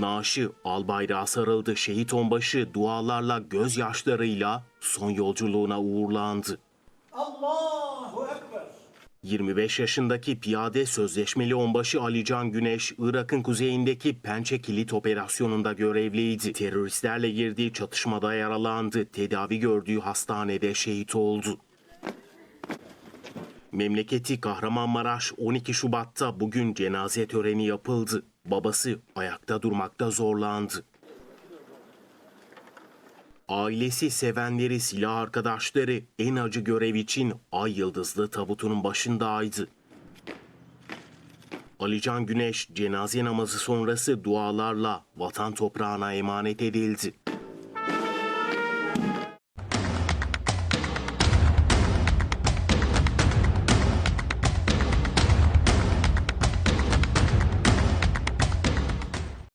Naaşı albayrağa sarıldı. Şehit onbaşı dualarla gözyaşlarıyla son yolculuğuna uğurlandı. Allahu Ekber. 25 yaşındaki piyade sözleşmeli onbaşı Alican Güneş, Irak'ın kuzeyindeki Pençe Kilit operasyonunda görevliydi. Teröristlerle girdiği çatışmada yaralandı. Tedavi gördüğü hastanede şehit oldu. Memleketi Kahramanmaraş 12 Şubat'ta bugün cenaze töreni yapıldı. Babası ayakta durmakta zorlandı. Ailesi, sevenleri, silah arkadaşları en acı görev için Ay Yıldızlı tabutunun başındaydı. Alican Güneş cenaze namazı sonrası dualarla vatan toprağına emanet edildi.